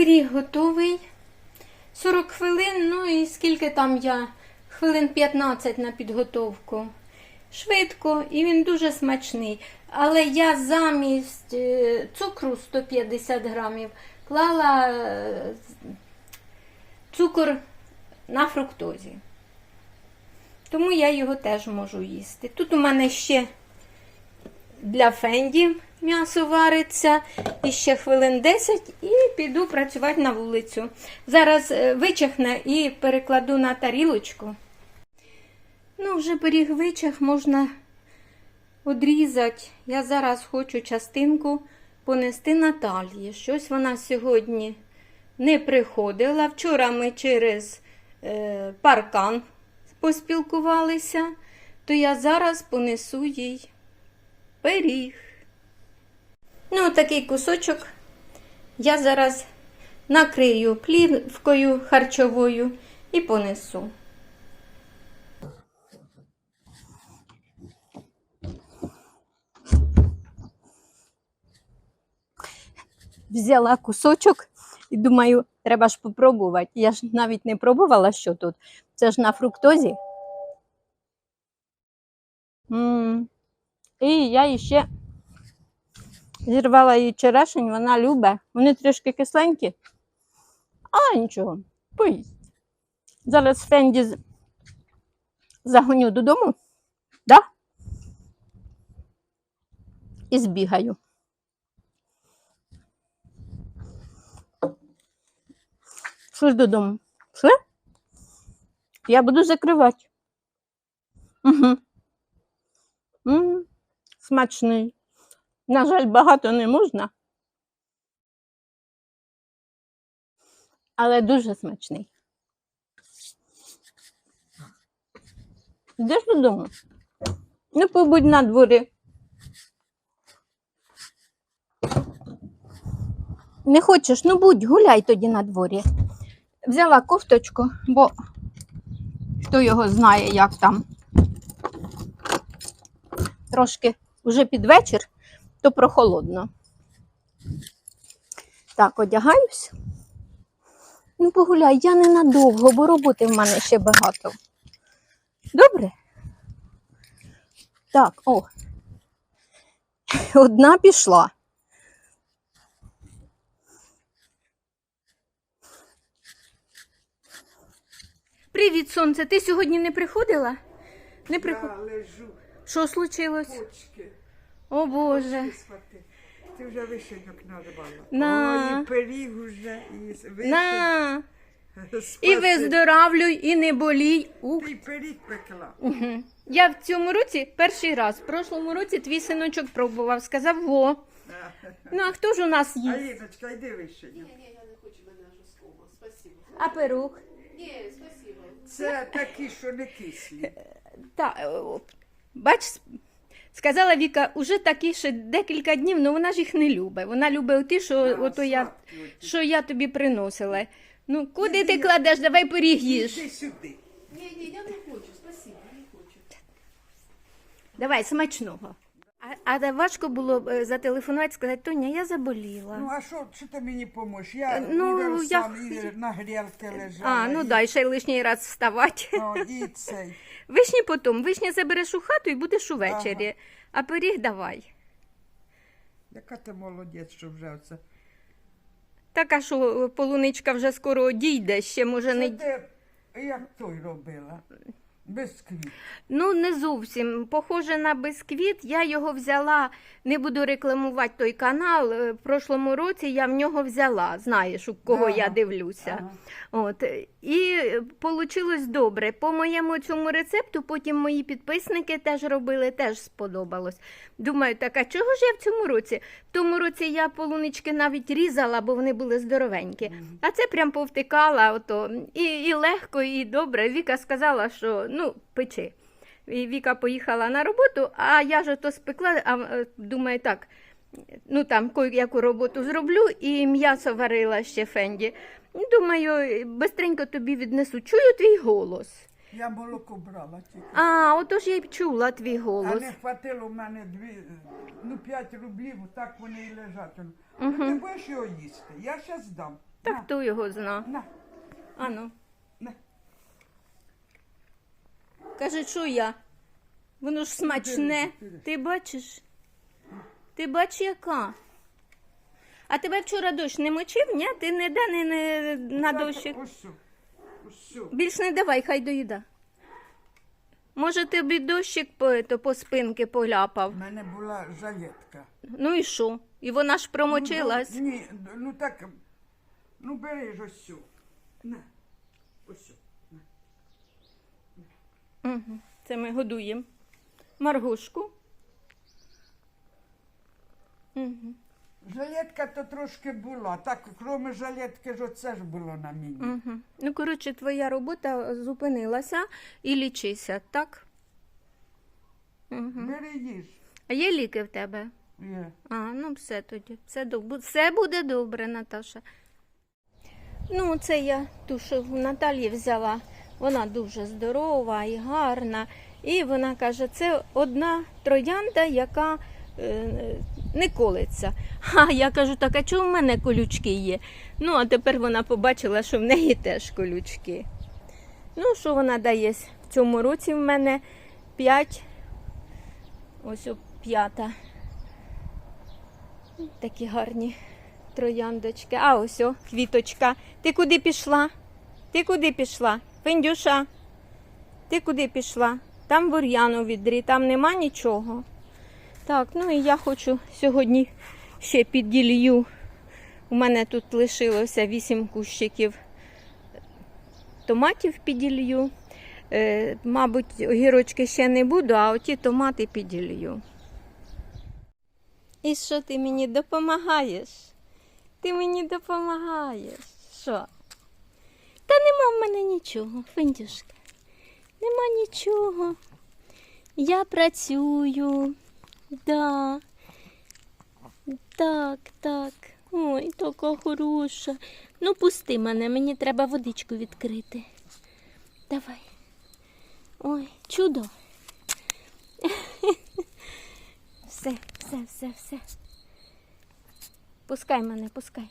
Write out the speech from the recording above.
пиріг готовий. 40 хвилин, ну і скільки там я? Хвилин 15 на підготовку. Швидко, і він дуже смачний. Але я замість е, цукру 150 грамів клала е, цукор на фруктозі. Тому я його теж можу їсти. Тут у мене ще для фенді м'ясо вариться. І ще хвилин 10 і піду працювати на вулицю. Зараз е, вичахне і перекладу на тарілочку. Ну, вже пиріг вичах можна одрізати. Я зараз хочу частинку понести Наталії. Щось вона сьогодні не приходила. Вчора ми через е, паркан поспілкувалися, то я зараз понесу їй пиріг. Ну, такий кусочок я зараз накрию плівкою харчовою і понесу. Взяла кусочок і думаю, треба ж попробувати. Я ж навіть не пробувала, що тут. Це ж на фруктозі. м І я іще зірвала її черешень, вона любить. Вони трішки кисленькі. А нічого, поїсть. Зараз Фенді загоню додому, да? І збігаю. Пішли додому. Пішли? Я буду закривати. Угу. М, Смачний. На жаль, багато не можна. Але дуже смачний. Йдеш додому? Ну, побудь на дворі. Не хочеш, ну будь, гуляй тоді на дворі. Взяла кофточку, бо хто його знає, як там. Трошки вже під вечір, то прохолодно. Так, одягаюсь. Ну, погуляй, я ненадовго, бо роботи в мене ще багато. Добре? Так, о. Одна пішла. Привіт, сонце. Ти сьогодні не приходила? Не приходила. Що случилось? почки, О Боже. Ти вже вишеньок нарвала. На. Ой, і пиріг уже, і вишень. На. І виздоравлюй, і не болій. Ух. Ти пиріг пекла. Мгм. Я в цьому році перший раз. В прошлому році твій синочок пробував, сказав во. Ну а хто ж у нас А їсть? Йди вишеньок. Не, я не хочу мене скома. Спасибо. А пирух? Ні, спасибо. Це такі, що не кислі. Та, е, о, бач, с- сказала Віка, уже такі ще декілька днів, але вона ж їх не любить. Вона любить ті, що, А, ото я, сладкі оті. що я тобі приносила. Ну, куди ти кладеш? Давай пиріг їж. Іди сюди. Ні, ні, я не хочу. Спасибо, не хочу. Давай, смачного. А, а важко було б е, зателефонувати, сказати, Тоня, я заболіла. Ну, а що, що ти мені поможеш? Я Е, ну, ну, я сам і на грілки лежала. а, ну і, дай, ще й лишній раз вставати. О, і цей. Вишні потім. Вишня забереш у хату і будеш увечері. А пиріг давай. Яка ти молодець, що вже оце. Така, що е, полуничка вже скоро дійде, ще може не. Це ти, як той робила? Бисквіт. Ну, не зовсім. Похоже на бисквіт. Я його взяла, не буду рекламувати той канал. е, В прошлому році я в нього взяла. Знаєш, у кого Ага. я дивлюся. Ага. От. І вийшло добре. По моєму цьому рецепту потім мої підписники теж робили, теж сподобалось. Думаю, так, а чого ж я в цьому році? Тому році я полунички навіть різала, бо вони були здоровенькі. А це прям повтикала. Ото. І, і легко, і добре. Віка сказала, що ну, печи. І Віка поїхала на роботу, а я ж ото спекла, а е, думаю, так. Ну там яку роботу зроблю, і м'ясо варила ще Фенді. Думаю, бистренько тобі віднесу. Чую твій голос. Я молоко брала тільки. А, отож я й чула твій А голос. не хватило в мене дві, ну, 5 рублів, так вони і лежать. Ну, ти будеш його їсти? Я зараз дам. Так На. хто його зна. На, Ану. на. Каже, що я? Воно ж смачне. Ти бачиш? Ти бач, яка? А тебе вчора дощ не мочив, ні? Ти не де не, не на дощі. Ось сю. Сю. Більш не давай, хай доїда. Може, тобі дощик по, то по спинки поляпав. У мене була жалетка. Ну і що? І вона ж промочилась. Ну, ні, ну так, ну бери ж ось сю. На, ось сю. Угу. Це ми годуємо. Маргушку. Угу. Жалетка то трошки була. Так, крім жалетки ж оце ж було на мені. Угу. Ну, коротше, твоя робота зупинилася і лічися, так? Угу. Бери їж. А є ліки в тебе? Є. А, ну все тоді. Все, доб- все буде добре, Наташа. Ну, це я ту, що в Наталі взяла. Вона дуже здорова і гарна. І вона каже, це одна троянда, яка е, не колиться. А я кажу, так, а чого в мене колючки є? Ну, а тепер вона побачила, що в неї теж колючки. Ну, що вона дає в цьому році в мене 5. Ось п'ята. Такі гарні трояндочки. А ось о, квіточка. Ти куди пішла? Ти куди пішла? Фендюша, ти куди пішла? Там бур'яну відрі, там нема нічого. Так, ну і я хочу сьогодні ще підділью. У мене тут лишилося 8 кущиків томатів підділью. Е, мабуть, огірочки ще не буду, а оті томати підділью. І що ти мені допомагаєш? Ти мені допомагаєш. Що? Та нема в мене нічого, Фендюшка. Нема нічого. Я працюю. Да. Так, так. Ой, така хороша. Ну, пусти мене, мені треба водичку відкрити. Давай. Ой, чудо. Все, все, все, все. Пускай мене, пускай.